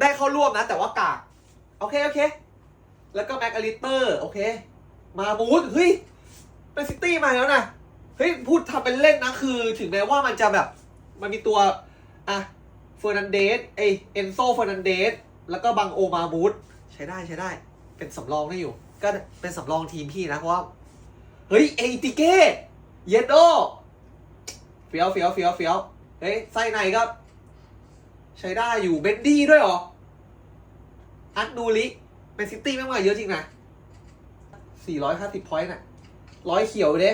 ได้เข้าร่วมนะ แต่ว่ากาก โอเค โอเค แล้วก็แม็กอลิเตอร์ โอเค มาบูธเฮ้ยเป็นซิตี้มาแล้วนะเฮ้ย พูดทำเป็นเล่นนะ คือถึงแม้ว่ามันจะแบบ มันมีตัว อะเฟอร์นันเดสเอเอนโซเฟอร์นันเดสแล้วก็บังโอมาบูธใช้ได้ใช้ได้ เป็นสำรองได้อยู่ ก็เป็นสำรองทีมพี่นะ เพราะว่า เฮ้ย เอติเก้ เยโดเฟี้ยวเฟี้ยวเฟี้ยวเฟี้ยวเฮ้ยไส้ในก็ ใช้ได้อยู่เบนดี้ด้วยเหรอ อัดดูลิเป็นซิตี้แม่งมาเยอะจริงนะ450พอยต์น่ะร้อยเขียวเด้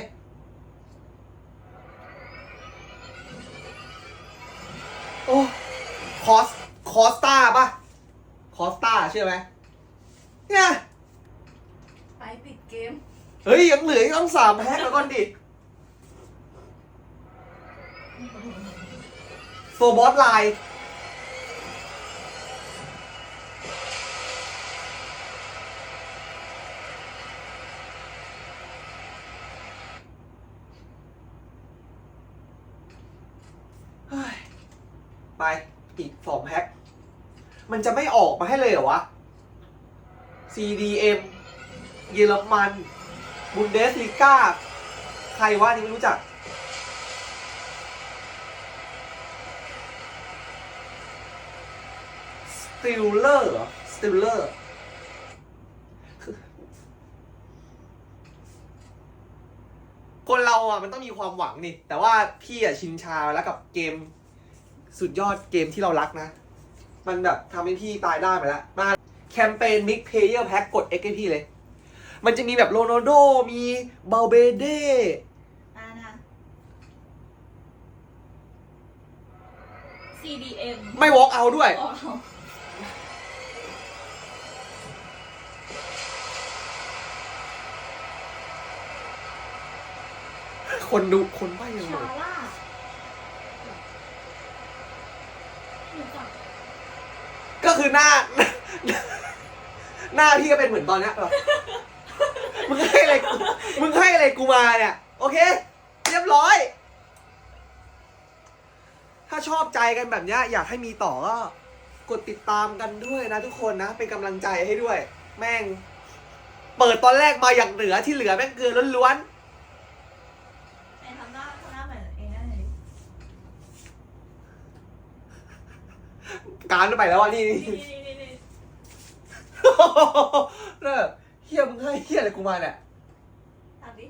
โอ้ คอส คอสตาป่ะคอสตาเชื่อไหมเนี่ยไปปิดเกม เฮ้ย ยังเหลืออีกต้องสามแพ็คแล้วก่อนดิ โซบอสไลน์ ไปอีกสองแพ็คมันจะไม่ออกมาให้เลยเหรอวะ CDM เยอรมันบุนเดสลีกาใครวะนี่ไม่รู้จัก สติลเลอร์เหรอสติลเลอร์คนเราอะมันต้องมีความหวังนี่ แต่ว่าพี่อะชินชาแล้วกับเกม สุดยอดเกมที่เรารักนะ มันแบบทำให้พี่ตายได้ไปแล้วมาแคมเปญมิกเพเยอร์แพ็กกด X ให้พี่เลย มันจะมีแบบโรนัลโดมีเบลเบเดอ่านะ CDM ไม่วอล์กเอาด้วยอ๋อคนดูคนใบ้ยังไง ชาล่าหนูจับ ก็คือหน้า หน้าพี่ก็เป็นเหมือนตอนเนี้ยแบบมึงให้อะไรกูมึงให้อะไรกูมาเนี่ย โอเค เรียบร้อย ถ้าชอบใจกันแบบเนี้ย อยากให้มีต่อก็ กดติดตามกันด้วยนะทุกคนนะ เป็นกำลังใจให้ด้วย แม่ง เปิดตอนแรกมาอย่างเหนือที่เหลือแม่งเกลือล้วนไการไปแล้วอะนี่นี่นี่นี่นี่เนอะเฮียมึงให้เฮียอะไรกูมาเนี่ย ตัดดิ